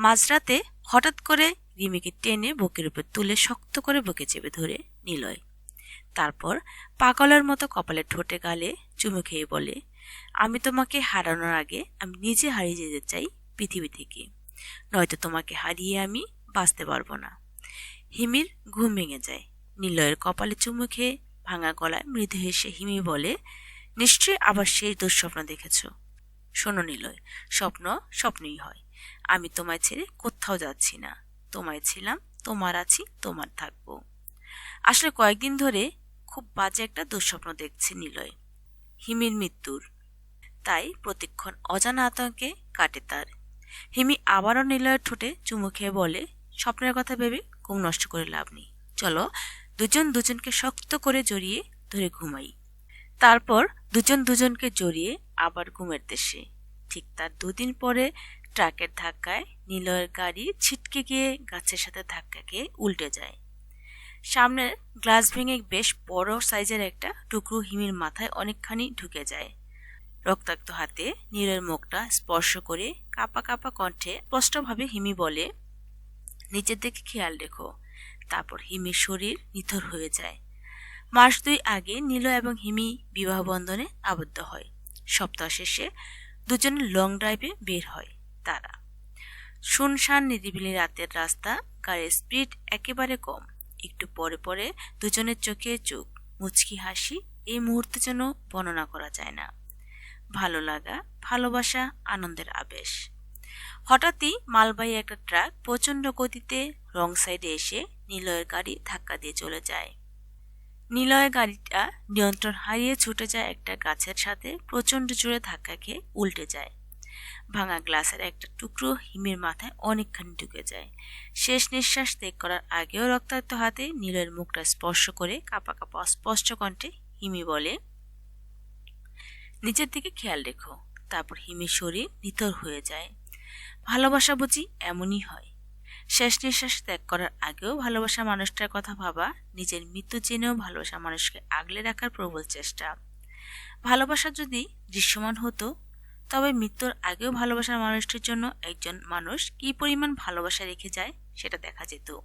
মাঝরাতে হঠাৎ করে রিমিকে টেনে বুকের উপর তুলে শক্ত করে বুকে চেপে ধরে নিলয় তারপর পাগলের মতো কপালে ঠোঁটে গালে চুমু খেয়ে বলে, আমি তোমাকে হারানোর আগে আমি নিজে হারিয়ে যেতে চাই পৃথিবী থেকে। নয়তো তোমাকে হারিয়ে আমি বাঁচতে পারব না। হিমির ঘুম ভেঙে যায়। নিলয়ের কপালে চুমু খেয়ে ভাঙা গলায় মৃদু হেসে হিমি বলে, নিশ্চয়ই আবার সেই দুঃস্বপ্ন দেখেছ। শোনো নিলয়, স্বপ্ন স্বপ্নই হয়। আমি তোমায় ছেড়ে কোথাও যাচ্ছি না। তোমায় ছিলাম, তোমার আছি, তোমার থাকব। আসলে কয়েকদিন ধরে খুব বাজে একটা দুঃস্বপ্ন দেখছে নিলয়। হিমির মৃত্যুর। তাই প্রতিক্ষণ অজানা আতঙ্কে কাটে তার। হিমি আবারও নিলয়ের ঠোঁটে চুমু খেয়ে বলে, স্বপ্নের কথা ভেবে ঘুম নষ্ট করে লাভ নেই। চলো, দুজন দুজনকে শক্ত করে জড়িয়ে ধরে ঘুমাই। তারপর দুজন দুজনকে জড়িয়ে আবার ঘুমের দেশে। ঠিক তার দুদিন পরে ট্রাকের ধাক্কায় নিলয়ের গাড়ি ছিটকে গিয়ে গাছের সাথে ধাক্কা খেয়ে উল্টে যায়। সামনের গ্লাস ভেঙে বেশ বড় সাইজের একটা টুকরো হিমির মাথায় অনেকখানি ঢুকে যায়। রক্তাক্ত হাতে নীলের মুখটা স্পর্শ করে কাপা কাপা কণ্ঠে স্পষ্টভাবে হিমি বলে, নিচের দিকে খেয়াল রেখো, তারপর হিমির শরীর নিথর হয়ে যায়। মাস দুই আগে নীল এবং হিমি বিবাহ বন্ধনে আবদ্ধ হয়। সপ্তাহ শেষে দুজনে লং ড্রাইভে বের হয়। তারা। শুনশান নিরিবিলি রাতের রাস্তা গাড়ির স্পিড একেবারে কম। একটু পরে পরে দুজনের চোখে চোখ, মুচকি হাসি, এই মুহূর্তে যেন বর্ণনা করা যায় না। ভালো লাগা, ভালোবাসা, আনন্দের আবেশ। হঠাৎই মালবাহী একটা ট্রাক প্রচণ্ড গতিতে রং সাইডে এসে নিলয়ের গাড়ি ধাক্কা দিয়ে চলে যায়। নিলয়ের গাড়িটা নিয়ন্ত্রণ হারিয়ে ছুটে যায় একটা গাছের সাথে প্রচণ্ড জোরে ধাক্কা খেয়ে উল্টে যায়। ভাঙা গ্লাসের একটা টুকরো হিমের মাথায় অনেকখানি ঢুকে যায়। শেষ নিঃশ্বাস ত্যাগ করার আগেও রক্তাক্ত হাতে নীলের মুখটা স্পর্শ করে কাপা কাপা অস্পষ্ট কণ্ঠে হিমি বলে, নিচের দিকে খেয়াল রেখো, তারপর হিমির শরীর নিথর হয়ে যায়। ভালোবাসা বুঝি এমনই হয়। শেষ নিঃশ্বাস ত্যাগ করার আগেও ভালোবাসা মানুষটার কথা ভাবা, নিজের মৃত্যু জেনেও ভালোবাসা মানুষকে আগলে রাখার প্রবল চেষ্টা। ভালোবাসা যদি দৃশ্যমান হতো তবে মৃত্যুর আগেও ভালোবাসার মানুষটির জন্য একজন মানুষ কি পরিমাণ ভালোবাসা রেখে যায় সেটা দেখা যেত।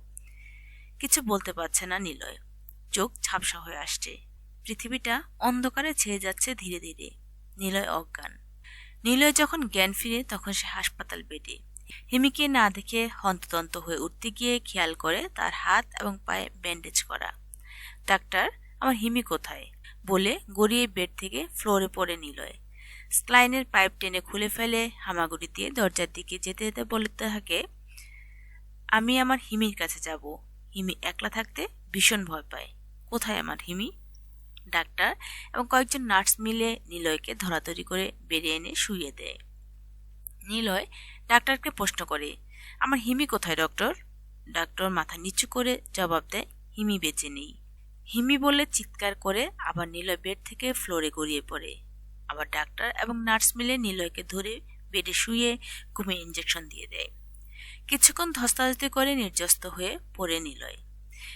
কিছু বলতে পারছে না নিলয়। চোখ ঝাপসা হয়ে আসছে। পৃথিবীটা অন্ধকারে ছেয়ে যাচ্ছে ধীরে ধীরে। নিলয় অজ্ঞান। নিলয় যখন জ্ঞান ফিরে তখন সে হাসপাতাল বেডে। হিমিকে না দেখে হন্ততন্ত হয়ে উঠতে গিয়ে খেয়াল করে তার হাত এবং পায়ে ব্যান্ডেজ করা। ডাক্তার, আমার হিমি কোথায়? বলে গড়িয়ে বেড থেকে ফ্লোরে পড়ে নিলয়। স্লাইনের পাইপ টেনে খুলে ফেলে হামাগুড়ি দিয়ে দরজার দিকে যেতে যেতে বলতে থাকে, আমি আমার হিমির কাছে যাব। হিমি একলা থাকতে ভীষণ ভয় পায়। কোথায় আমার হিমি? ডাক্তার এবং কয়েকজন নার্স মিলে নিলয়কে ধরাধরি করে বেরিয়ে এনে শুইয়ে দেয়। নিলয় ডাক্তারকে প্রশ্ন করে, আমার হিমি কোথায়, ডক্টর? ডাক্তার মাথা নিচু করে জবাব দেয়, হিমি বেঁচে নেই। হিমি বলে চিৎকার করে আবার নিলয় বেড থেকে ফ্লোরে গড়িয়ে পড়ে। আবার ডাক্তার এবং নার্স মিলে নিলয়কে ধরে বেডে শুয়ে ঘুমে ইঞ্জেকশন দিয়ে দেয়। কিছুক্ষণ ধস্তাধস্তি করে নির্যস্ত হয়ে পড়ে নিলয়।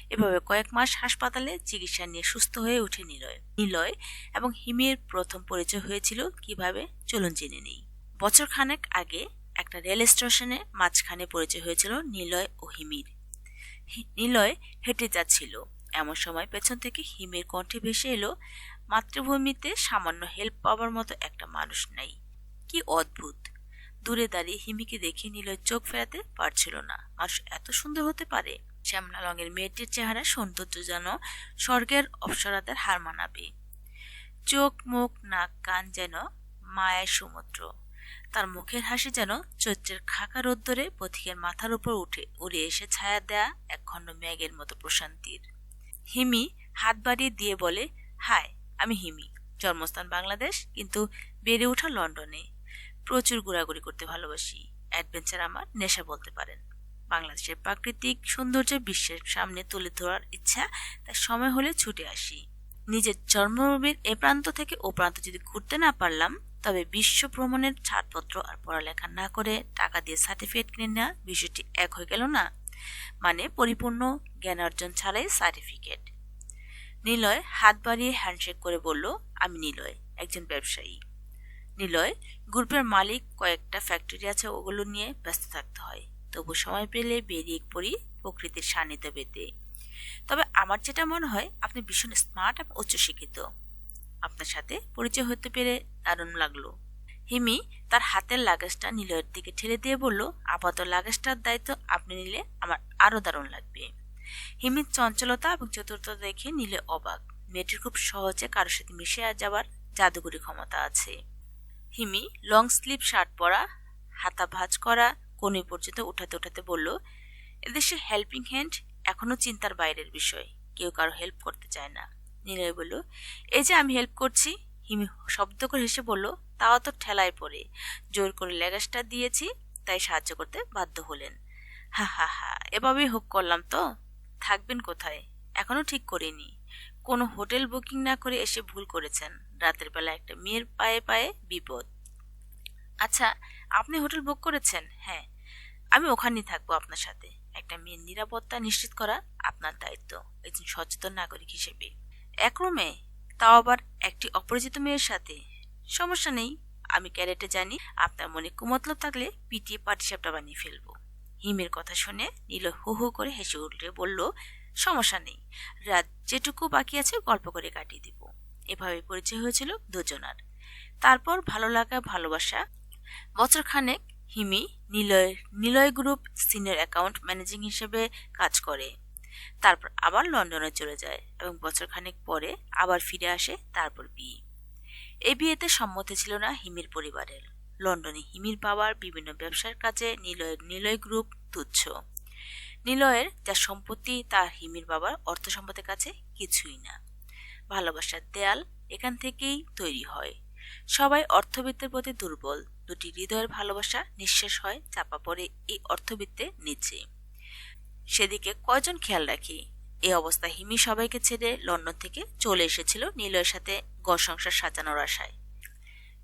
এভাবে কয়েক মাস হাসপাতালে চিকিৎসা নিয়ে সুস্থ হয়ে উঠে নিলয়। নিলয় এবং হিমির প্রথম পরিচয় হয়েছিল কীভাবে চলুন জেনে নেই। বছর খানেক আগে একটা রেল স্টেশনে মাঝখানে পরিচয় হয়েছিল নিলয় ও হিমির। নিলয় হেঁটে যাচ্ছিল। এমন সময় পেছন থেকে হিমের কণ্ঠে ভেসে এলো মাতৃভূমিতে সামান্য হেল্প পাওয়ার মতো একটা মানুষ নাই। কি অদ্ভুত। দূরে দাঁড়িয়ে হিমিকে দেখে নিলয় চোখ ফেরাতে পারছিল না। মানুষ এত সুন্দর হতে পারে। শ্যামলা রঙের মেয়েটির চেহারা সৌন্দর্য যেন স্বর্গের অপসরাদের হার মানাবে। চোখ, মুখ, নাক, কান যেন মায়ের সমুদ্র। তার মুখের হাসি যেন চৈত্রের খাকা রোদ্দরে পথিকের মাথার উপর উঠে উড়ে এসে ছায়া দেয়া একখণ্ড মেঘের মতো প্রশান্তির। হিমি হাত বাড়িয়ে দিয়ে বলে, হায় আমি হিমি, জন্মস্থান বাংলাদেশ, কিন্তু বেড়ে ওঠা লন্ডনে। প্রচুর ঘোরাঘুরি করতে ভালোবাসি। অ্যাডভেঞ্চার আমার নেশা বলতে পারেন। বাংলাদেশের প্রাকৃতিক সৌন্দর্য বিশ্বের সামনে তুলে ধরার ইচ্ছা, তাই সময় হলে ছুটে আসি। নিজের জন্মভূমির এ প্রান্ত থেকে ও প্রান্ত যদি ঘুরতে না পারলাম, তবে বিশ্ব ভ্রমণের ছাড়পত্র আর পড়ালেখা না করে টাকা দিয়ে সার্টিফিকেট কিনে নেওয়া বিষয়টি এক হয়ে গেল না। মানে পরিপূর্ণ জ্ঞান অর্জন ছাড়াই সার্টিফিকেট। নিলয় হাত বাড়িয়ে হ্যান্ডশেক করে বলল, আমি নিলয়, একজন ব্যবসায়ী। নিলয়, গ্রুপের মালিক, কয়েকটা ফ্যাক্টরি আছে, ওগুলো নিয়ে ব্যস্ত থাকতে হয়। তবু সময় পেলে বেরিয়ে পড়ি প্রকৃতির সান্নিধ্য পেতে। তবে আমার যেটা মনে হয়, আপনি ভীষণ স্মার্ট এবং উচ্চশিক্ষিত। আপনার সাথে পরিচয় হতে পেরে দারুণ লাগল। হিমি তার হাতের লাগেজটা নিলয়ের দিকে ঠেলে দিয়ে বলল, আপাতত লাগেজটার দায়িত্ব আপনি নিলে আমার আরও দারুণ লাগবে। হিমির চঞ্চলতা এবং চতুর্থতা দেখে নিলে অবাক। মেয়েটির খুব সহজে কারোর সাথে মিশে যাবার জাদুকরী ক্ষমতা আছে। হিমি লং স্লিভ শার্ট পরা, হাতা ভাঁজ করা কোনি পর্যন্ত উঠাতে উঠাতে বলল, এদেশে হেল্পিং হ্যান্ড এখনও চিন্তার বাইরের বিষয়। কেউ কারও হেল্প করতে চায় না। নিলয় বলল, এই যে আমি হেল্প করছি। হিমি শব্দ করে হেসে বলল, তাও তো ঠেলায় পড়ে। জোর করে লেগাসটা দিয়েছি, তাই সাহায্য করতে বাধ্য হলেন। হা হা হা, এভাবেই হোক করলাম তো? থাকবেন কোথায়? এখনও ঠিক করিনি। কোনো হোটেল বুকিং না করে এসে ভুল করেছেন। রাতের বেলা একটা মেয়ের পায়ে পায়ে বিপদ। আচ্ছা আপনি হোটেল বুক করেছেন? হ্যাঁ। আমি ওখানেই থাকব আপনার সাথে। একটা মেয়ের নিরাপত্তা নিশ্চিত করা আপনার দায়িত্ব, একজন সচেতন নাগরিক হিসেবে। এক রুমে তাও আবার একটি অপরিচিত মেয়ের সাথে? সমস্যা নেই, আমি ক্যারেটে জানি, আপনার মনে কুমতলব থাকলে পিটিয়ে পাটিসাপটা বানিয়ে ফেলব। হিমের কথা শুনে নীল হু হু করে হেসে উঠলে বলল, সমস্যা নেই। রাত যেটুকু বাকি আছে গল্প করে কাটিয়ে দিব। এভাবে পরিচয় হয়েছিল দুজনার। তারপর ভালো লাগা, ভালোবাসা। বছরখানেক Himi Niloy Niloy group senior account managing হিসেবে কাজ করে। তারপর আবার লন্ডনে চলে যায় এবং বছরখানেক পরে আবার ফিরে আসে তারপর বিয়ে। এই বিয়েতে সম্মতি ছিল না হিমির পরিবারের। লন্ডনে হিমির বাবার বিভিন্ন ব্যবসার কাজে নিলয়ের নিলয় গ্রুপ তুচ্ছ। নিলয়ের যা সম্পত্তি, তা হিমির বাবার অর্থ সম্পদের কাছে কিছুই না। ভালোবাসার দেয়াল এখান থেকেই তৈরি হয়। সবাই অর্থবিত্তের প্রতি দুর্বল। দুটি হৃদয়ের ভালোবাসা নিঃশেষ হয়, চাপা পড়ে এই অর্থবিত্তের নিচে। সেদিকে কয়জন খেয়াল রাখি? এই অবস্থা হিমি সবাইকে ছেড়ে লন্ডন থেকে চলে এসেছিল নীলয়ের সাথে গড় সংসার সাজানোর আশায়।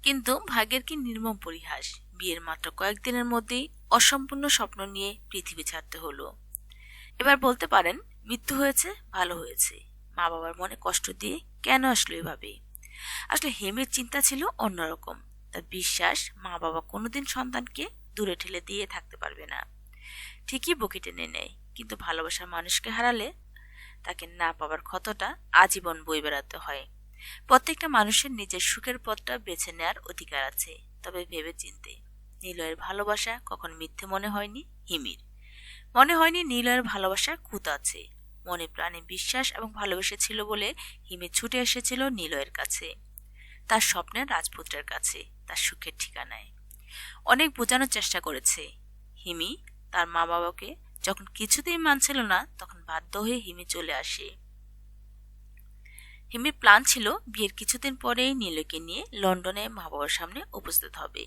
কিন্তু ভাগ্যের কি নির্মম পরিহাস? বিয়ের মাত্র কয়েকদিনের মধ্যেই অসম্পূর্ণ স্বপ্ন নিয়ে পৃথিবী ছাড়তে হলো। এবার বলতে পারেন, মৃত্যু হয়েছে, ভালো হয়েছে। মা বাবার মনে কষ্ট দিয়ে কেন আসলো এভাবে? আসলে হেমের চিন্তা ছিল অন্যরকম। তার বিশ্বাস মা বাবা কোনোদিন সন্তানকে দূরে ঠেলে দিয়ে থাকতে পারবে না। ঠিকই বকে টেনে নেয়, কিন্তু ভালোবাসার মানুষকে হারালে তাকে না পাওয়ার ক্ষতটা আজীবন বই বেড়াতে হয়। প্রত্যেকটা মানুষের নিজের সুখের পথটা বেছে নেওয়ার অধিকার আছে। তবে ভেবে চিনতে নিলয়ের ভালোবাসা কখন মিথ্যে মনে হয়নি? হিমির। মনে হয়নি নিলয়ের ভালোবাসা কুত আছে। মনে প্রাণে বিশ্বাস এবং ভালোবেসে ছিল বলে হিমি ছুটে এসেছিল নিলয়ের কাছে। তার স্বপ্নের রাজপুত্রের কাছে, তার সুখের ঠিকানায়। অনেক বোঝানোর চেষ্টা করেছে। হিমি, তার মা বাবাকে যখন কিছুতেই মানছিল না, তখন বাধ্য হয়ে হিমি চলে আসে। হিমির প্ল্যান ছিল বিয়ের কিছুদিন পরেই নীলকে নিয়ে লন্ডনে মা বাবার সামনে উপস্থিত হবে।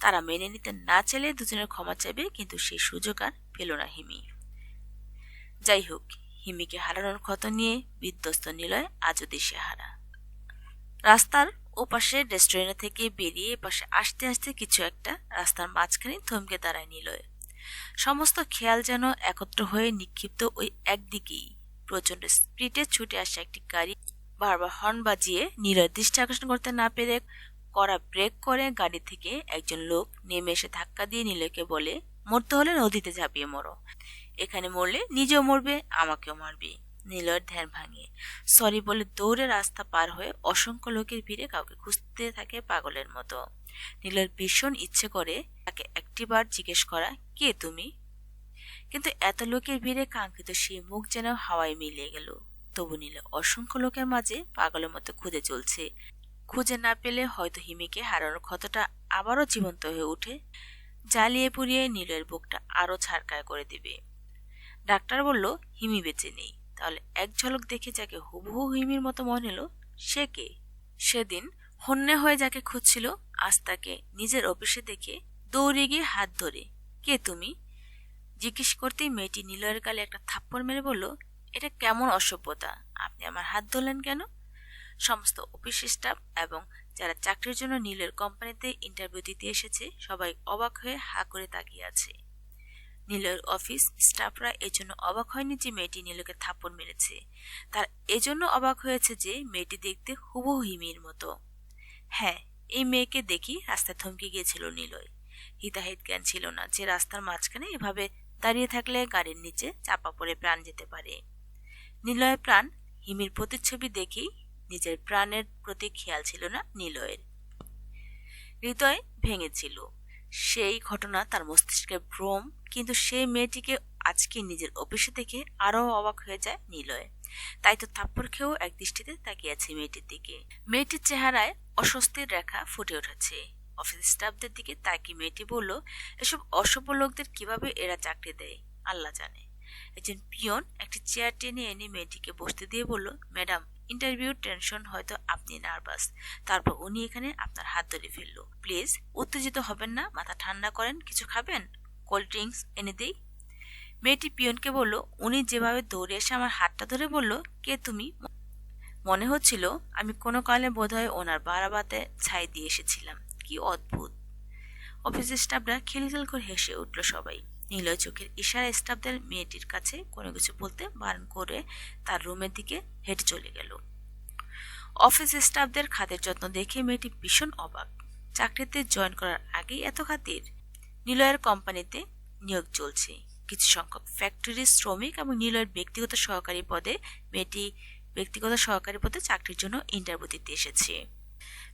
তারা মেনে নিতে না চাইলে দুজনের ক্ষমা চাইবে, কিন্তু সেই সুযোগ আর পেল না হিমি। যাই হোক, হিমিকে হারানোর ক্ষত নিয়ে বিধ্বস্ত নিলয় আজও দেশে হারা রাস্তার ওপাশে রেস্টুরেন্ট থেকে বেরিয়ে এপাশে আসতে আসতে কিছু একটা রাস্তার মাঝখানে থমকে দাঁড়ায় নিলয়। সমস্ত খেয়াল যেন একত্র হয়ে নিক্ষিপ্ত ওই একদিকেই। প্রচণ্ড স্পিডে ছুটে আসা একটি গাড়ি। বারবার হর্ন বাজিয়ে নীলয়ের দৃষ্টি আকর্ষণ করতে না পেরে করা ব্রেক করে গাড়ি থেকে একজন লোক নেমে এসে ধাক্কা দিয়ে নীলকে বলে, মরতে হলে নদীতে ঝাঁপিয়ে মরো। এখানে মরলে নিজেও মরবে, আমাকেও মারবে। নীলয়ের ধ্যান ভাঙিয়ে, সরি বলে দৌড়ে রাস্তা পার হয়ে অসংখ্য লোকের ভিড়ে কাউকে খুঁজতে থাকে পাগলের মতো। নীলের ভীষণ ইচ্ছে করে তাকে একটিবার জিজ্ঞেস করা, কে তুমি? কিন্তু এত লোকের ভিড়ে কাঙ্ক্ষিত সেই মুখ যেন হাওয়ায় মিলিয়ে গেল। তবু নীল, অসংখ্য লোকের মাঝে পাগলের মতো খুঁজে চলছে। খুঁজে না পেলে হয়তো হিমিকে হারানোর ক্ষতটা আবারও জীবন্ত হয়ে উঠে জ্বালিয়ে পুড়িয়ে নীলের বুকটা আরও ছাড়কায় করে দিবে। ডাক্তার বলল, হিমি বেঁচে নেই। তাহলে এক ঝলক দেখে যাকে হুবহু হিমির মতো মনে হলো সে কে? সেদিন হন্যে হয়ে যাকে খুঁজছিল, আজ তাকে নিজের অফিসে দেখে দৌড়ে গিয়ে হাত ধরে, কে তুমি? জিজ্ঞেস করতেই মেয়েটি নীলয়ের গালে একটা থাপ্পড় মেরে বলল এটা কেমন অসভ্যতা? আপনি আমার হাত ধরলেন কেন? সমস্ত অফিস স্টাফ এবং যারা চাকরির জন্য নীলের কোম্পানিতে ইন্টারভিউ দিতে এসেছে, সবাই অবাক হয়ে হা করে তাকিয়ে আছে। নীলের অফিস স্টাফরা এজন্য অবাক হয়নি যে মেয়েটি নীলকে থাপ্পড় মেরেছে। তার এজন্য অবাক হয়েছে যে মেয়েটি দেখতে হুবহু হিমির মতো। হ্যাঁ এই মেয়েকে দেখি রাস্তায় থমকে গিয়েছিল নীলয়। হিতাহিত জ্ঞান ছিল না যে রাস্তার মাঝখানে এভাবে দাঁড়িয়ে থাকলে গাড়ির নিচে চাপা পড়ে প্রাণ যেতে পারে। নিলয়ের প্রাণ হিমির প্রতিচ্ছবি দেখেই নিজের প্রাণের প্রতি খেয়াল ছিল না নিলয়ের। হৃদয় ভেঙেছিল। সেই ঘটনা তার মস্তিষ্কে ভ্রম, কিন্তু সেই মেয়েটিকে আজকে নিজের অফিসে দেখে আরও অবাক হয়ে যায় নিলয়। তাই তো থাপ্পড় খেয়েও এক দৃষ্টিতে তাকিয়েছে মেয়েটির দিকে। মেয়েটির চেহারায় অস্বস্তির রেখা ফুটে উঠেছে। অফিস স্টাফদের দিকে তাকিয়ে মেয়েটি বলল, এসব অসভ্য লোকদের কীভাবে এরা চাকরি দেয়? আল্লাহ জানে। একজন পিয়ন একটি চেয়ার টেনে এনে মেয়েটিকে বসতে দিয়ে বলল, ম্যাডাম ইন্টারভিউ টেনশন হয়তো আপনি নার্ভাস তারপর উনি এখানে আপনার হাত ধরে ফেলল। প্লিজ উত্তেজিত হবেন না, মাথা ঠান্ডা করেন, কিছু খাবেন? কোল্ড ড্রিঙ্কস এনে দিই? মেয়েটি পিয়নকে বলল, উনি যেভাবে দৌড়ে এসে আমার হাতটা ধরে বলল, কে তুমি? মনে হচ্ছিল, আমি কোনো কালে বোধহয় ওনার বারাবাতে ছাই দিয়ে এসেছিলাম। কি অদ্ভুত! অফিসের স্টাফরা খিলখিল করে হেসে উঠল সবাই। নিলয় চোখের ইশারা স্টাফদের মেয়েটির কাছে কোনো কিছু বলতে বারণ করে তার রুমের দিকে হেঁটে চলে গেল। অফিস স্টাফদের খাতের যত্ন দেখে মেয়েটি ভীষণ অবাক। চাকরিতে জয়েন করার আগেই এত খাতির? নিলয়ের কোম্পানিতে নিয়োগ চলছে। কিছু সংখ্যক ফ্যাক্টরির শ্রমিক এবং নিলয়ের ব্যক্তিগত সহকারী পদে মেয়েটি ব্যক্তিগত সহকারী পদে চাকরির জন্য ইন্টারভিউ দিতে এসেছে।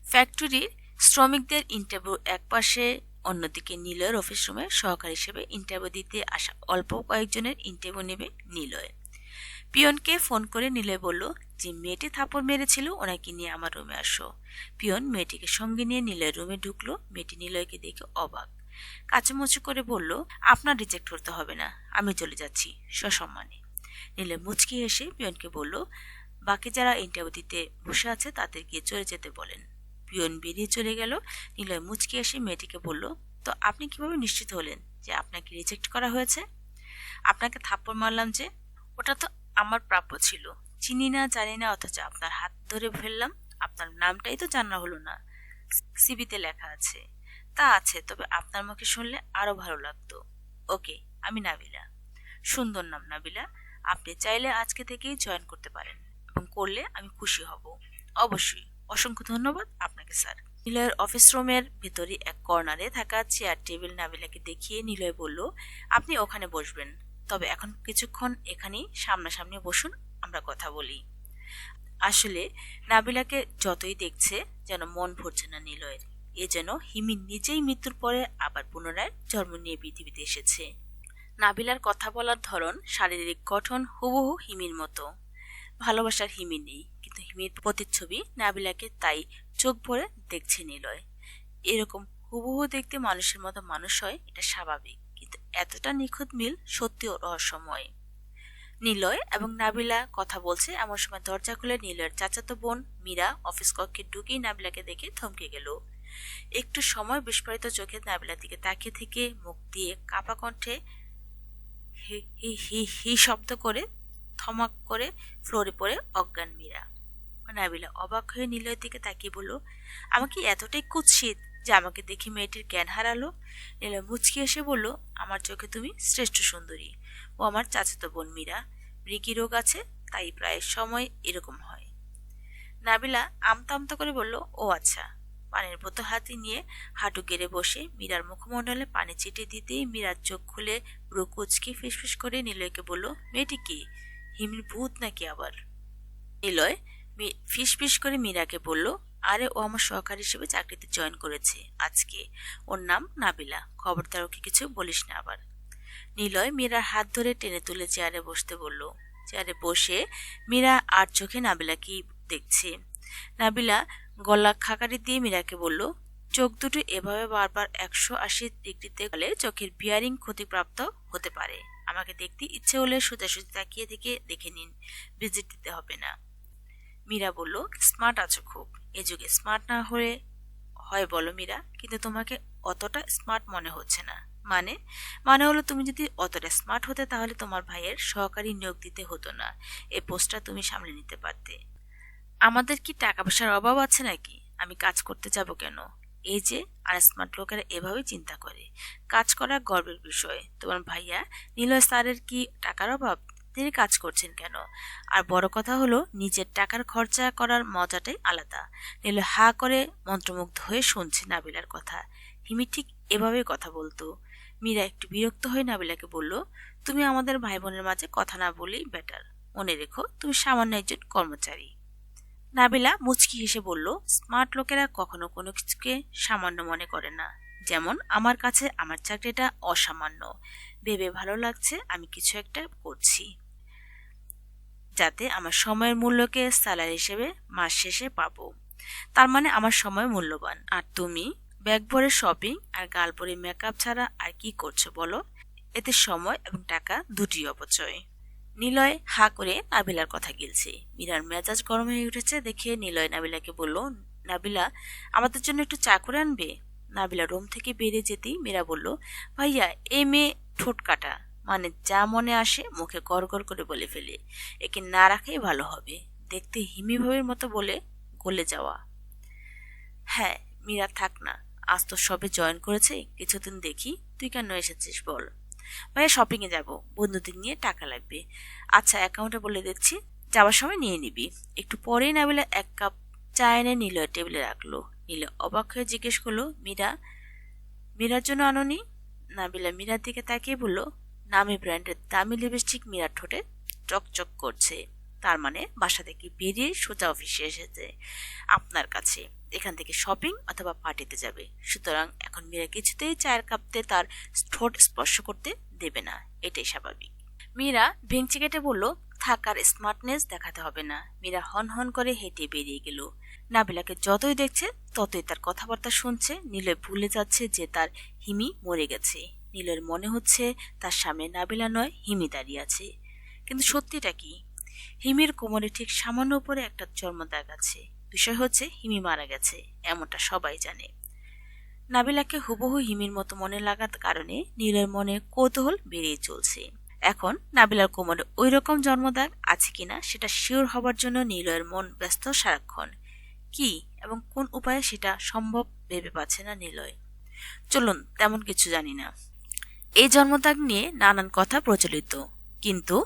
ফ্যাক্টরির শ্রমিকদের ইন্টারভিউ এক পাশে অন্যদিকে নিলয়ের অফিস রুমে সহকারী হিসেবে ইন্টারভিউ দিতে আসা অল্প কয়েকজনের ইন্টারভিউ নেবে নিলয়। পিয়নকে ফোন করে নিলয় বলল, যে মেয়েটি থাপড় মেরেছিল, ওনাকে নিয়ে আমার রুমে আসো। পিয়ন মেয়েটিকে সঙ্গে নিয়ে নিলয়ের রুমে ঢুকলো। মেয়েটি নিলয়কে দেখে অবাক। কাচুমুচু করে বলল, আপনার রিজেক্ট করতে হবে না, আমি চলে যাচ্ছি, সসম্মানে। নিলয় মুচকি এসে পিয়নকে বলল, বাকি যারা ইন্টারভিউ দিতে বসে আছে, তাদের গিয়ে চলে যেতে বলেন। পিয়ন বেরিয়ে চলে গেল। নিলয় মুচকি এসে মেয়েটিকে বলল, তো আপনি কীভাবে নিশ্চিত হলেন যে আপনাকে রিজেক্ট করা হয়েছে? আপনাকে থাপ্পড় মারলাম যে, ওটা তো আমার প্রাপ্য ছিল। চিনি না, জানি না, অথচ আপনার হাত ধরে ফেললাম। আপনার নামটাই তো জানা হলো না। সিবিতে লেখা আছে। তা আছে, তবে আপনার মুখে শুনলে আরও ভালো লাগতো। ওকে, আমি নাবিলা। সুন্দর নাম নাবিলা। আপনি চাইলে আজকে থেকেই জয়েন করতে পারেন এবং করলে আমি খুশি হব। অবশ্যই। অসংখ্য ধন্যবাদ আপনাকে, স্যার। নিলয়ের অফিস রুমের ভেতরে এক কর্নারে থাকা চেয়ার, টেবিল নাবিলাকে দেখিয়ে নিলয় বলল, আপনি ওখানে বসবেন। তবে এখন কিছুক্ষণ এখানেই সামনাসামনি বসুন, আমরা কথা বলি। আসলে নাবিলাকে যতই দেখছে যেন মন ভরছে না নিলয়ের। এ যেন হিমি নিজেই মৃত্যুর পরে আবার পুনরায় জন্ম নিয়ে পৃথিবীতে এসেছে। নাবিলার কথা বলার ধরন শারীরিক গঠন হুবহু হিমির মতো। ভালোবাসার হিমি নেই। হিমির প্রতিচ্ছবি নাবিলাকে তাই চোখ ভরে দেখছে নিলয়। এরকম হুবহু দেখতে মানুষের মতো মানুষ হয়, এটা স্বাভাবিক। কিন্তু এতটা নিখুঁত মিল সত্যি রহস্যময়। নিলয় এবং নাবিলা কথা বলছে, এমন সময় দরজা খুলে নিলয়ের চাচাতো বোন মীরা অফিস কক্ষে ঢুকেই নাবিলাকে দেখে থমকে গেল। একটু সময় বিস্ফোরিত চোখে নাবিলার দিকে তাকিয়ে থেকে মুখ দিয়ে কাপা কণ্ঠে হি হি হি শব্দ করে থমাক করে ফ্লোরে পড়ে অজ্ঞান মীরা। নাবিলা অবাক হয়ে নিলয়ের দিকে তাকিয়ে বলল, আমাকে এতটাই কুৎসিত যে আমাকে দেখে মেয়েটির জ্ঞান হারালো? নীলয় মুচকি এসে বলল, আমার চোখে তুমি শ্রেষ্ঠ সুন্দরী। ও আমার চাচাতো বোন মীরা। মৃগী রোগ আছে, তাই প্রায় সময় এরকম হয়। নাবিলা আমতা আমতা করে বলল, ও আচ্ছা। পানির বোতল হাতে নিয়ে হাঁটু গেড়ে বসে মীরার মুখমণ্ডলে পানি ছিটে দিতেই মীরার চোখ খুলে ব্রু কুচকে ফিসফিস করে নিলয়কে বলল, মেয়েটি কি? হিমির ভূত নাকি আবার? নিলয় ফিস ফিস করে মীরাকে বলল, আরে ও আমার সহকারী হিসেবে চাকরিতে জয়েন করেছে। আজকে ওর নাম নাবিলা। খবরদার ওকে কিছু বলিস না আবার। নিলয় মীরার হাত ধরে টেনে তুলে চেয়ারে বসতে বলল, চেয়ারে বসে মীরা আর চোখে নাবিলাকেই দেখছে? নাবিলা গলা খাকারি দিয়ে মীরাকে বলল, চোখ দুটো এভাবে বারবার একশো আশি ডিগ্রিতে গেলে চোখের বিয়ারিং ক্ষতিপ্রাপ্ত হতে পারে। আমাকে দেখতে ইচ্ছে হলে সোজাসুজি তাকিয়ে থেকে দেখে নিন। ভিজিট দিতে হবে না। মীরা বলল স্মার্ট আছো খুব। এ যুগে স্মার্ট না হয়ে হয় বলো মীরা, কিন্তু তোমাকে অতটা স্মার্ট মনে হচ্ছে না। মানে মানে হলো তুমি যদি অতটা স্মার্ট হতে তাহলে তোমার ভাইয়ের সহকারী নিয়োগ দিতে হতো না এই পোস্টটা তুমি সামলে নিতে পারতে। আমাদের কি টাকা পয়সার অভাব আছে নাকি? আমি কাজ করতে যাব কেন? এই যে, আর স্মার্ট লোকেরা এভাবে চিন্তা করে। কাজ করা গর্বের বিষয়। তোমার ভাইয়া নীলয় স্যারের কি টাকার অভাব? তিনি কাজ করছেন কেন? আর বড় কথা হলো, নিজের টাকার খরচা করার মজাটাই আলাদা। নীল হা করে মন্ত্রমুগ্ধ হয়ে শুনছে নাবিলার কথা। হিমি ঠিক এভাবেই কথা বলতো। মীরা একটু বিরক্ত হয়ে নাবিলাকে বলল, তুমি আমাদের ভাই বোনের মাঝে কথা না বলেই বেটার মনে রেখো, তুমি সামান্য একজন কর্মচারী। নাবিলা মুচকি হেসে বলল স্মার্ট লোকেরা কখনো কোনো কিছুকে সামান্য মনে করে না। যেমন, আমার কাছে আমার চাকরিটা অসামান্য। ভেবে ভালো লাগছে, আমি কিছু একটা করছি। যাতে আমার সময়ের মূল্যকে স্যালারি হিসেবে মাস শেষে পাবো। তার মানে আমার সময় মূল্যবান। আর তুমি? ব্যাগ ভরে শপিং আর গাল ভরে মেকআপ ছাড়া আর কি করছ বলো? এতে সময় এবং টাকা দুটি অপচয়। নিলয় হা করে নাবিলার কথা গিলছে। মীরার মেজাজ গরম হয়ে উঠেছে দেখে নিলয় নাবিলাকে বলল, নাবিলা, আমাদের জন্য একটু চা করে আনবে? নাবিলা রুম থেকে বেরিয়ে যেতেই মীরা বলল, ভাইয়া এ মেয়ে ঠোঁট কাটা। মানে যা মনে আসে মুখে গড় করে বলে ফেলে। একে না রাখাই ভালো হবে। দেখতে হিমি ভাবের মতো বলে গলে যাওয়া। হ্যাঁ মীরা থাক না। আজ তো সবে জয়েন করেছে, কিছুদিন দেখি। তুই কেন এসেছিস বল। ভাইয়া শপিং এ যাব। বন্ধুদের নিয়ে টাকা লাগবে। আচ্ছা অ্যাকাউন্টে বলে দিচ্ছি। যাওয়ার সময় নিয়ে নিবি। একটু পরেই না নাবিলা এক কাপ চা এনে নিল টেবিলে রাখল। নিলে অবাক হয়ে জিজ্ঞেস করল, মীরা? মীরার জন্য আননি? নাবিলা মীরার দিকে তাকিয়ে বলল নামি ব্র্যান্ডের দামি লিপস্টিক মীরার ঠোঁটে চকচক করছে। তার মানে বাসা থেকে বেরিয়ে সোজা অফিসে এসেছে আপনার কাছে। এখান থেকে শপিং অথবা পার্টিতে যাবে। সুতরাং এখন মীরা কিছুতেই চায়ের কাপতে তার ঠোঁট স্পর্শ করতে দেবে না। এটাই স্বাভাবিক। মীরা ভেঙচি কেটে বলল, থাকার স্মার্টনেস দেখাতে হবে না। মীরা হন হন করে হেঁটে বেরিয়ে গেল। নাবিলাকে যতই দেখছে, ততই তার কথাবার্তা শুনছে। নীলয় ভুলে যাচ্ছে যে তার হিমি মরে গেছে। নীলের মনে হচ্ছে তার সামনে নাবিলা নয়, হিমি দাঁড়িয়ে আছে। কিন্তু সত্যিটা কি? হিমির কোমরে ঠিক সামান্য উপরে একটা জন্মদাগ আছে। বিষয় হচ্ছে হিমি মারা গেছে, এমনটা সবাই জানে। নাবিলাকে হুবহু হিমির মতো মনে লাগার কারণে নীলের মনে কৌতূহল বেরিয়ে চলছে। এখন নাবিলার কোমরে ওই রকম জন্মদাগ আছে কিনা সেটা শিওর হবার জন্য নীলয়ের মন ব্যস্ত সারাক্ষণ। কি এবং কোন উপায়ে সেটা সম্ভব ভেবে পাচ্ছে না নিলয়। চলুন, তেমন কিছু জানি না। এই জন্মদাগ নিয়ে নানান কথা প্রচলিত। কিন্তু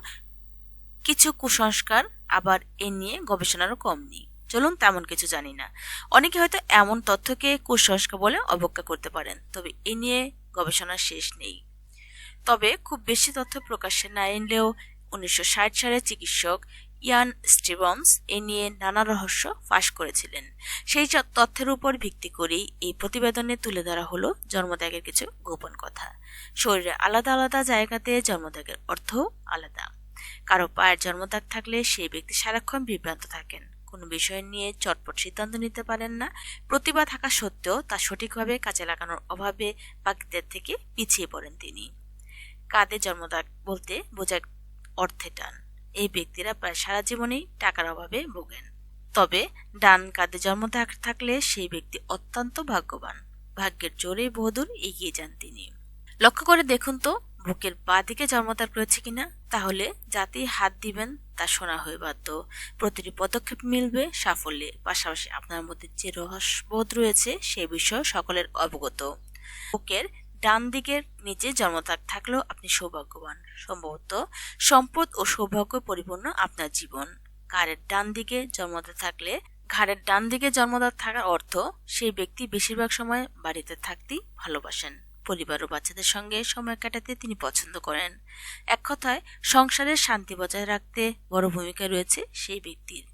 কিছু কুসংস্কার আবার এ নিয়ে গবেষণারও কম নেই। চলুন তেমন কিছু জানি না। অনেকে হয়তো এমন তথ্যকে কুসংস্কার বলে অবজ্ঞা করতে পারেন, তবে এ নিয়ে গবেষণার শেষ নেই। তবে খুব বেশি তথ্য প্রকাশ্যে না এনলেও উনিশশো সালে চিকিৎসক ইয়ান স্টিভন্স এ নিয়ে নানা রহস্য ফাঁস করেছিলেন। সেই তথ্যের উপর ভিত্তি করেই এই প্রতিবেদনে তুলে ধরা হলো জন্মত্যাগের কিছু গোপন কথা। শরীরে আলাদা আলাদা জায়গাতে জন্মত্যাগের অর্থ আলাদা। কারও পায়ের জন্মত্যাগ থাকলে সেই ব্যক্তি সারাক্ষণ বিভ্রান্ত থাকেন। কোনো বিষয় নিয়ে চটপট সিদ্ধান্ত নিতে পারেন না। প্রতিভা থাকা সত্ত্বেও তা সঠিকভাবে কাজে লাগানোর অভাবে বাকিদের থেকে পিছিয়ে পড়েন তিনি। কাঁধে জন্মদাগ বলতে বোঝায় অর্থে টান। এই ব্যক্তিরা প্রায় সারা জীবনেই টাকার অভাবে ভোগেন। তবে ডান কাঁধে জন্ম থাকলে সেই ব্যক্তি অত্যন্ত ভাগ্যবান। ভাগ্যের জোরে বহুদূর এগিয়ে যান তিনি। লক্ষ্য করে দেখুন তো, বুকের বা দিকে জন্মদাগ রয়েছে কিনা। তাহলে যাতেই হাত দিবেন, তা শোনা হয়ে বাধ্য। প্রতিটি পদক্ষেপ মিলবে সাফল্যে। পাশাপাশি আপনার মধ্যে যে রহস্যবোধ রয়েছে, সে বিষয়ে সকলের অবগত। বুকের ডান দিকের নিচে জন্মতাক থাকলেও আপনি সৌভাগ্যবান। সম্ভবত সম্পদ ও সৌভাগ্য পরিপূর্ণ আপনার জীবন। ঘাড়ের ডান দিকে জন্মদাগ থাকলে ঘাড়ের ডান দিকে জন্মদাগ থাকার অর্থ সেই ব্যক্তি বেশিরভাগ সময় বাড়িতে থাকতেই ভালোবাসেন। পরিবার ও বাচ্চাদের সঙ্গে সময় কাটাতে তিনি পছন্দ করেন। এক কথায়, সংসারের শান্তি বজায় রাখতে বড় ভূমিকা রয়েছে সেই ব্যক্তির।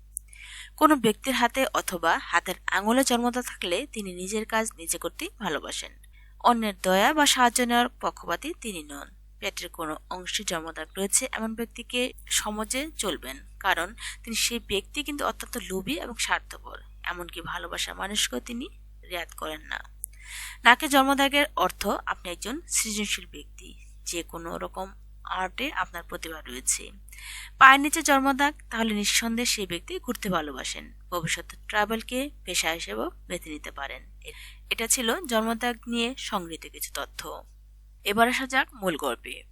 কোনো ব্যক্তির হাতে অথবা হাতের আঙুলে জন্মদা থাকলে তিনি নিজের কাজ নিজে করতে ভালোবাসেন। অন্যের দয়া বা সাহায্য নেওয়ার পক্ষপাতী তিনি নন। পেটের কোনো অংশে জন্মদাগ রয়েছে এমন ব্যক্তিকে সমাজে চলবেন, কারণ তিনি সেই ব্যক্তি কিন্তু অত্যন্ত লোভী এবং স্বার্থপর। এমনকি ভালোবাসার মানুষকেও তিনি রেয়াত করেন না। নাকে জন্মদাগের অর্থ আপনি একজন সৃজনশীল ব্যক্তি। যে কোনো রকম আর্টে আপনার প্রতিভা রয়েছে। পায়ের নিচে জন্মদাগ, তাহলে নিঃসন্দেহে সেই ব্যক্তি ঘুরতে ভালোবাসেন। ভবিষ্যতে ট্রাভেলকে পেশা হিসেবেও বেছে নিতে পারেন। এটা ছিল জন্মদাগ নিয়ে সংগৃহীত কিছু তথ্য। এবার আসা যাক মূল গল্পে।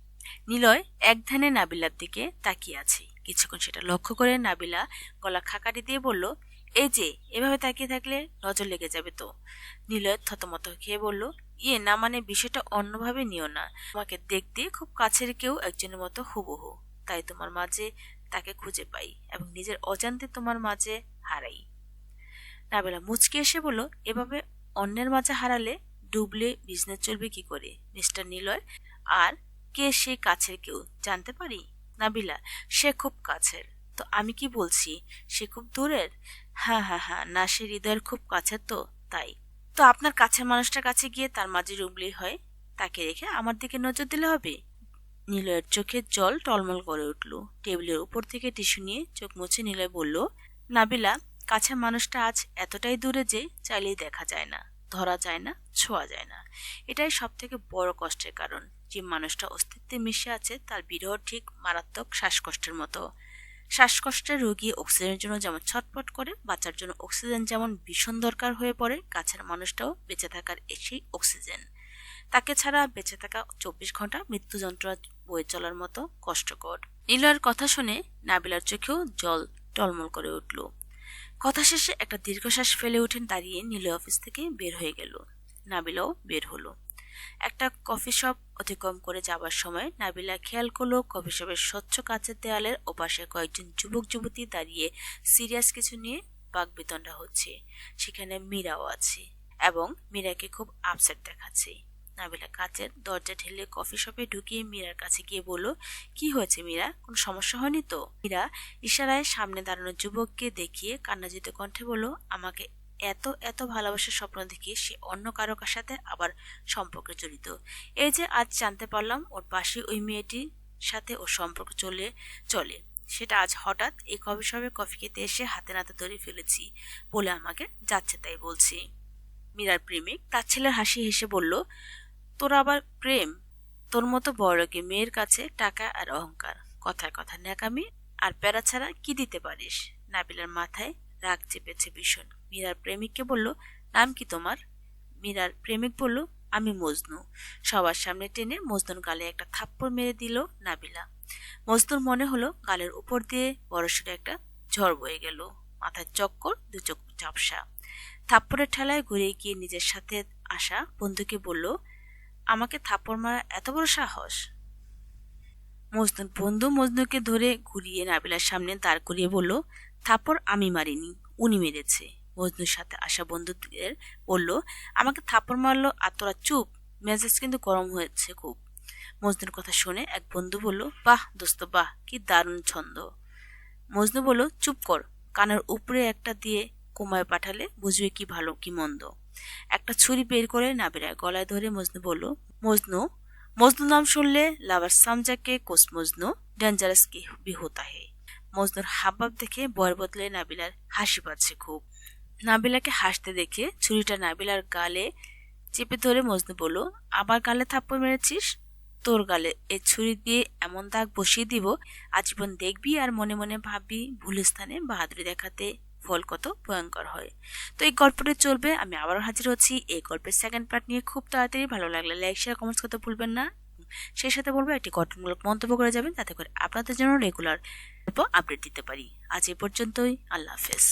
নিলয় এক ধ্যানে নাবিলার দিকে তাকিয়ে আছে। কিছুক্ষণ সেটা লক্ষ্য করে নাবিলা গলা খাকাটি দিয়ে বলল, এই যে, এভাবে তাকিয়ে থাকলে নজর লেগে যাবে তো? নিলয় থতমত খেয়ে বলল ইয়ে না মানে বিষয়টা অন্যভাবে নিও না। তোমাকে দেখতে খুব কাছের কেউ একজনের মতো হুবহু। তাই তোমার মাঝে তাকে খুঁজে পাই এবং নিজের অজান্তে তোমার মাঝে হারাই। নাবেলা মুচকে এসে বলল, এভাবে অন্যের মাঝে হারালে ডুবলে বিজনেস চলবে কি করে? মিস্টার নিলয়? আর কে সে কাছের কেউ? জানতে পারি? নাবিলা, সে খুব কাছের। তো আমি কি বলছি? সে খুব দূরের? হ্যাঁ হ্যাঁ হ্যাঁ না, সে হৃদয়ের খুব কাছের তো, তাই। তো আপনার কাছের মানুষটার কাছে গিয়ে তার মাঝে ডুবলেই হয়? তাকে রেখে আমার দিকে নজর দিলে হবে? নিলয়ের চোখে জল টলমল করে উঠল। টেবিলের উপর থেকে টিস্যু নিয়ে চোখ মুছে নিলয় বলল, নাবিলা কাছের মানুষটা আজ এতটাই দূরে যে চাইলেই দেখা যায় না, ধরা যায় না, ছোঁয়া যায় না। এটাই সব থেকে বড় কষ্টের কারণ, যে মানুষটা অস্তিত্বে মিশে আছে তার বিরহ ঠিক মারাত্মক শ্বাসকষ্টের মতো। শ্বাসকষ্টের রোগী অক্সিজেনের জন্য যেমন ছটপট করে বাঁচার জন্য অক্সিজেন যেমন ভীষণ দরকার হয়ে পড়ে, কাছের মানুষটাও বেঁচে থাকার সেই অক্সিজেন তাকে ছাড়া বেঁচে থাকা চব্বিশ ঘণ্টা মৃত্যু যন্ত্রণা বয়ে চলার মতো কষ্টকর। নীলয়ের কথা শুনে নাবিলার চোখেও জল টলমল করে উঠল। কথা শেষে একটা দীর্ঘশ্বাস ফেলে উঠেন দাঁড়িয়ে নীল অফিস থেকে বের হয়ে গেল। নাবিলাও বের হলো। একটা কফি শপ অতিক্রম করে যাবার সময় নাবিলা খেয়াল করল কফি শপের স্বচ্ছ কাঁচের দেয়ালের ওপাশে কয়েকজন যুবক যুবতী দাঁড়িয়ে সিরিয়াস কিছু নিয়ে বাগবিতণ্ডা হচ্ছে। সেখানে মীরাও আছে এবং মীরাকে খুব আপসেট দেখাচ্ছে। নাবিলা কাচের দরজা ঠেলে কফি শপে ঢুকিয়ে মীরার কাছে গিয়ে বলল, কি হয়েছে মীরা? কোনো সমস্যা হয়নি তো? মীরা ইশারায় সামনে দাঁড়ানো যুবককে দেখিয়ে কান্নাজিত কণ্ঠে বলল, আমাকে এত এত ভালোবাসার স্বপ্ন দেখিয়ে সে অন্য কারও কার সাথে আবার সম্পর্কে জড়িত। এই যে আজ জানতে পারলাম ওর পাশে ওই মেয়েটির সাথে ওর সম্পর্ক চলে চলে। সেটা আজ হঠাৎ এই কফি শপে কফি খেতে এসে হাতে নাতে ধরে ফেলেছি বলে আমাকে যাচ্ছে তাই বলছি। মীরার প্রেমিক তার ছেলের হাসি হেসে বলল তোর আবার প্রেম? তোর মতো বড়কে মেয়ের কাছে টাকা আর অহংকার। কথায় কথা ন্যাকামি আর প্যারা ছাড়া কি দিতে পারিস? নাবিলার মাথায় রাগ চেপেছে ভীষণ। মীরার প্রেমিককে বলল, নাম কি তোমার? মীরার প্রেমিক বলল, আমি মজনু। সবার সামনে টেনে মজনুর গালে একটা থাপ্পড় মেরে দিল নাবিলা। মজনুর মনে হলো গালের উপর দিয়ে বড়সড় একটা ঝড় বয়ে গেল। মাথার চক্কর, দু চোখ ঝাপসা। থাপ্পড়ের ঠেলায় ঘুরে গিয়ে নিজের সাথে আসা বন্ধুকে বলল আমাকে থাপ্পড় মারা এত বড় সাহস? মজনুর বন্ধু মজনুকে ধরে ঘুরিয়ে নাবিলার সামনে দাঁড় করিয়ে বলল, থাপ্পড় আমি মারিনি, উনি মেরেছে। মজনুর সাথে আসা বন্ধুদের বলল, আমাকে থাপ্পড় মারলো আর তোরা চুপ, মেজাজ কিন্তু গরম হয়েছে খুব। মজনুর কথা শুনে এক বন্ধু বলল, বাহ দোস্ত, বাহ, কি দারুণ ছন্দ। মজনু বলল, চুপ কর, কানের উপরে একটা দিয়ে কোমায় পাঠালে বুঝবে কি ভালো, কি মন্দ। একটা ছুরি বের করে নাবিরা গলায় ধরে মজনু বলল, মজনু মজনু নাম শুনলে লাভার সামজাকে কোচ মজনু, ডেঞ্জারাস কি বিহতা হে? মজনুর হাবভাব দেখে বয়ের বদলে নাবিলার হাসি পাচ্ছে খুব। নাবিলাকে হাসতে দেখে ছুরিটা নাবিলার গালে চেপে ধরে মজনু বলল আবার গালে থাপ্পড় মেরেছিস? তোর গালে এ ছুরি দিয়ে এমন দাগ বসিয়ে দিব, আজীবন দেখবি আর মনে মনে ভাববি ভুল স্থানে বাহাদুরি দেখাতে ফল কত ভয়ঙ্কর হয়। তো এই গল্পটি চলবে, আমি আবারও হাজির হচ্ছি এই গল্পের সেকেন্ড পার্ট নিয়ে। খুব তাড়াতাড়ি, ভালো লাগলে লাইক শেয়ার কমেন্টস করতে ভুলবেন না। সেই সাথে বলব, একটি গঠনমূলক মন্তব্য করে যাবেন যাতে করে আপনাদের জন্য রেগুলার আপডেট দিতে পারি। আজ এ পর্যন্তই, আল্লাহ হাফেজ।